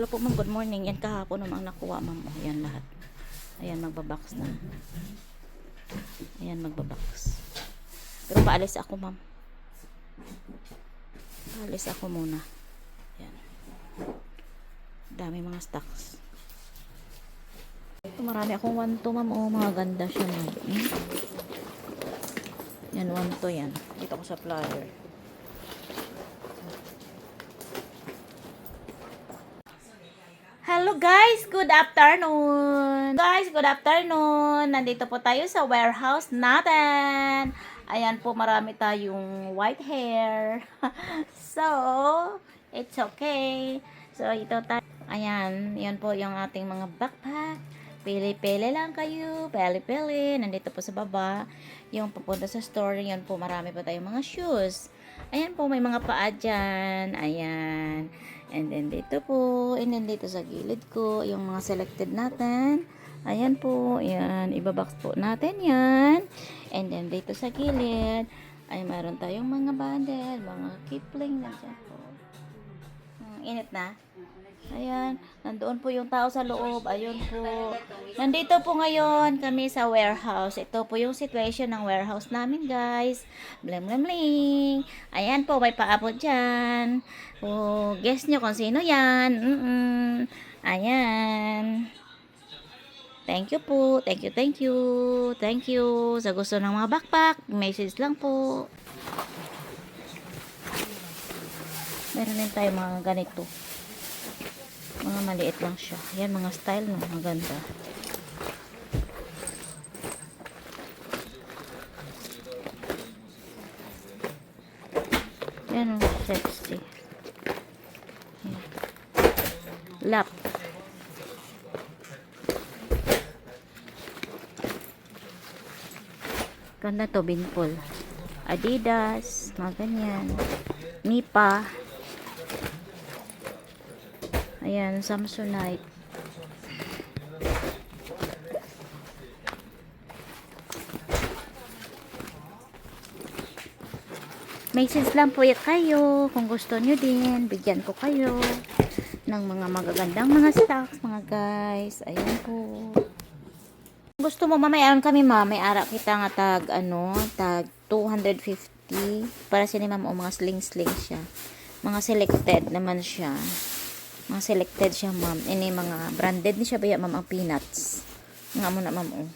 Hello po ma'am, good morning. Yan kahapon namang nakuha ma'am. Oh, yan lahat. Ayan, magbabox na. Ayan, magbabox. Pero paalis ako ma'am. Paalis ako muna. Yan. Dami mga stocks. Ito, marami akong one to ma'am. Oh, mga ganda siya ma'am. Hmm? Yan, one to yan. Dito ako sa flyer. Hello guys, good afternoon. Guys, good afternoon. Nandito po tayo sa warehouse natin. Ayan po, marami tayong white hair. so, it's okay. So, ito tayo. Ayan, yan po yung ating mga backpack. Pili-pili lang kayo. Pili-pili. Nandito po sa baba. Yung papunta sa store, yan po, marami pa tayong mga shoes. Ayan po, may mga paa dyan. Ayan. And then dito po, and then dito sa gilid ko, yung mga selected natin. Ayan po, ayan, ibabox po natin yan. And then dito sa gilid, ay meron tayong mga bundle, mga kipling na dyan po. Init na. Ayan, nandoon po yung tao sa loob. Ayun po. Nandito po ngayon kami sa warehouse. Ito po yung situation ng warehouse namin, guys. Blim, blim, bling. Ayan po, may paabot dyan. Oh, guess nyo kung sino yan. Mm-mm. Ayan. Thank you po. Thank you, thank you. Thank you. Sa gusto ng mga backpack, message lang po. Meron din tayo mga ganito. Mga maliit lang siya. Yan, mga style no. Maganda. Yan o, sexy. Yan. Lap. Ganda to, binpol. Adidas, mga ganyan. Mipa. Ayan, Samsonite. Message lang po kayo kung gusto nyo din. Bigyan ko kayo ng mga magagandang mga stocks, mga guys. Ayan po. Kung gusto mo, mamayaran kami, ma. May ara kita nga tag, ano, tag 250. Para sa ni ma'am, o mga sling-sling siya. Mga selected naman siya. Mga selected siya, ma'am. Ini mga branded ni siya ba ma'am, ang peanuts. Nga mo na, ma'am, oh.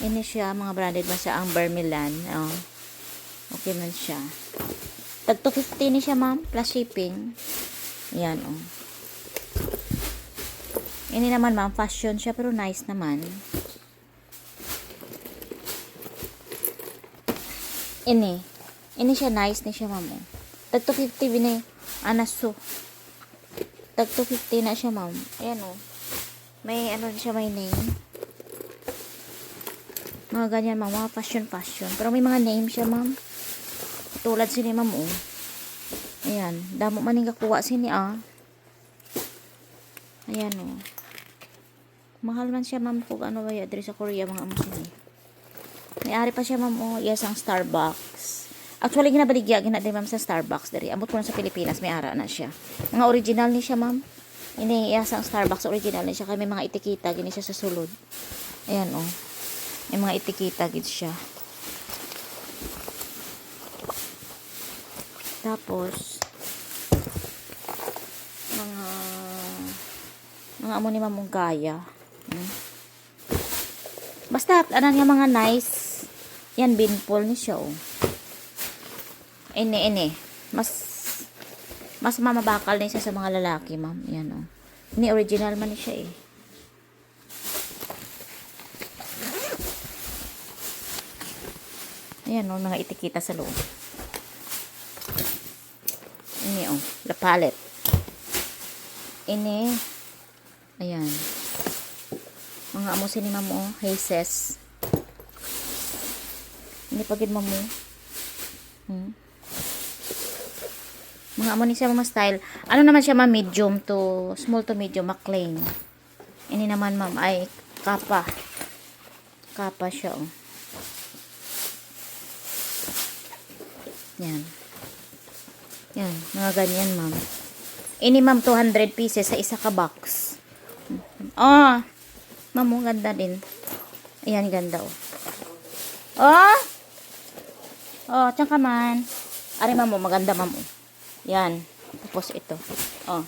Ini siya, mga branded man siya, ang Vermilan. Oh. Okay man siya. Tag 250 ni siya, ma'am, plus shipping. Yan, oh. Ini naman, ma'am, fashion siya, pero nice naman. Ini. Ini siya, nice ni siya, ma'am, oh. Tag 250 binay. Anaso. Tag 250 na siya, ma'am. Ayan, oh. May, ano siya, may name. Mga ganyan, ma'am. Mga fashion, fashion. Pero may mga name siya, ma'am. Tulad sini, ma'am, oh. Ayan. Damo maning kakuha sini, ah. Ayan, oh. Mahal man siya, ma'am, kung ano ba yung address sa Korea, mga amo sini. May-ari pa siya, ma'am, oh. Yes, ang Starbucks. Actually, ginabaligya, ginadali, ma'am, sa Starbucks. Dari. Amot ko na sa Pilipinas, may ara na siya. Mga original ni siya, ma'am. Ini, ang Starbucks, original ni siya. Kaya may mga itikita, gini siya sa sulod. Ayan, oh. May mga itikita, gid siya. Tapos, mga mga amo ni mamong gaya. Hmm. Basta, ano niya mga nice. Yan, binpol ni siya, oh. Ini, ini. Mas, mas mamabakal ni siya sa mga lalaki, ma'am. Yan, oh. Ini, original man siya, eh. Ayan, oh, mga itikita sa loob. Ini, oh, la palette. Ini, ayan. Mga amusin ni mamo, oh, Haces. Ini pagid mo mo. Hmm. Mga amo ni siya mga style. Ano naman siya ma medium to small to medium McLean. Ini naman ma'am ay kapa. Kapa siya oh. Yan. Yan, mga ganyan ma'am. Ini ma'am 200 pieces sa isa ka box. Oh. Ma'am, oh, ganda din. Ayan, ganda oh. Oh! Oh, tiyan ka man. Ari ma'am, oh, maganda ma'am. Yan. Tapos ito. Oh.